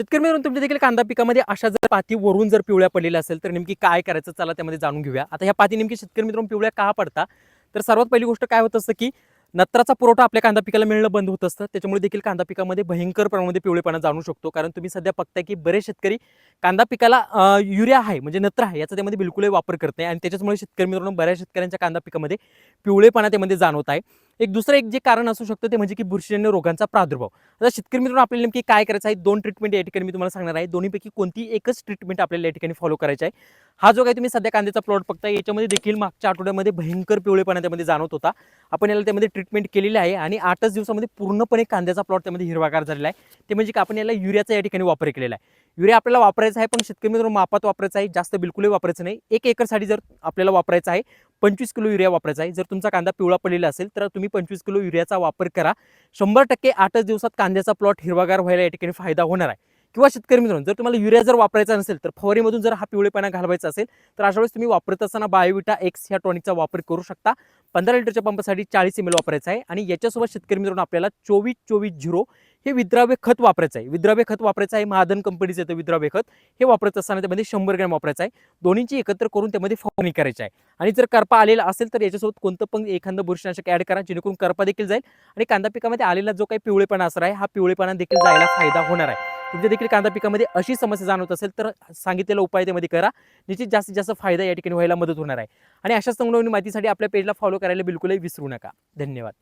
शेतकरी मित्रांनो तुमच्या देखील कांदा पिकामध्ये अशा जर पाती वरून जर पिवळ्या पडलेल्या असेल तर नेमकी काय करायचं? चला त्यामध्ये जाणून घेऊया. आता ह्या पाती नेमकी शेतकरी मित्रांनो पिवळ्या का पडता तर सर्वात पहिली गोष्ट काय होत असतं की नत्राचा पुरवठा आपल्या कांदा पिकाला मिळणं बंद होत असतं. त्याच्यामुळे देखील कांदा पिकामध्ये भयंकर प्रमाणामध्ये पिवळेपणा जाणू शकतो. कारण तुम्ही सध्या बघताय की बरेच शेतकरी कांदा पिकाला युरिया आहे म्हणजे नत्र आहे याचा त्यामध्ये बिलकुलही वापर करत नाही. आणि त्याच्यामुळे शेतकरी मित्रांनो बऱ्याच शेतकऱ्यांच्या कांदा पिकामध्ये पिवळेपणा त्यामध्ये जाणवत आहे. एक दुसरं एक जे कारण असू शकतं ते म्हणजे की बुरशीजन्य रोगांचा प्रादुर्भाव. आता शेतकरी मित्रांनो आपल्याला नेमकी काय करायचं आहे? दोन ट्रीटमेंट या ठिकाणी मी तुम्हाला सांगणार आहे. दोन्हीपैकी कोणती एकच ट्रीटमेंट आपल्याला या ठिकाणी फॉलो करायची आहे? हा जो काही तुम्ही सध्या कांद्याचा प्लॉट बघताय याच्यामध्ये देखील मागच्या आठवड्यामध्ये भयंकर पिवळेपणा त्यामध्ये जाणवत होता. आपण याला त्यामध्ये ट्रीटमेंट केलेली आहे आणि आठच दिवसामध्ये पूर्णपणे कांद्याचा प्लॉट त्यामध्ये हिरवागार झालेला आहे. ते म्हणजे की आपण याला युरियाचा या ठिकाणी वापर केलेला आहे. युरिया आपल्याला वापरायचा आहे पण शेतकरी मित्रांनो मापात वापरायचा आहे जास्त बिलकुलही वापरायचं नाही. एक एकरसाठी जर आपल्याला वापरायचं आहे पंचवीस किलो युरिया वापरायचा आहे. जर तुमचा कांदा पिवळा पडलेला असेल तर तुम्ही पंचवीस किलो युरियाचा वापर करा. शंभर टक्के आठच दिवसात कांद्याचा प्लॉट हिरवागार व्हायला या ठिकाणी फायदा होणार आहे. किंवा शेतकरी मित्रांनो जर तुम्हाला युरिया जर वापरायचा नसेल तर फवारीमधून जर हा पिवळेपणा घालवायचा असेल तर अशा वेळेस तुम्ही वापरत असताना बायोविटा एक्स ह्या टॉनिकचा वापर करू शकता. पंधरा लिटरच्या पंपासाठी चाळीस एम एल वापरायचा आहे. आणि याच्यासोबत शेतकरी मित्रांनो आपल्याला चोवीस चोवीस झिरो हे विद्राव्य खत वापरायचं आहे. विद्राव्य खत वापरायचं आहे महादन कंपनीचं येतं विद्राव्य खत. हे वापरत असताना त्यामध्ये शंभर ग्रॅम वापरायचं आहे. दोन्हीची एकत्र करून त्यामध्ये फवारणी करायची आहे. आणि जर करपा आलेला असेल तर याच्यासोबत कोणतं पण एखादं बुरशीनाशक ॲड करा जेणेकरून करपा देखील जाईल आणि कांदा पिकामध्ये आलेला जो काही पिवळेपणा असणार आहे हा पिवळेपणा देखील जायला फायदा होणार आहे. तुमच्या देखील कांदा पिकामध्ये अशी समस्या जाणवत असेल तर सांगितलेला उपाय त्यामध्ये करा. निश्चित जास्तीत जास्त फायदा या ठिकाणी व्हायला मदत होणार आहे. आणि अशाच नवनवीन माहितीसाठी आपल्या पेजला फॉलो करायला बिलकुलही विसरू नका. धन्यवाद.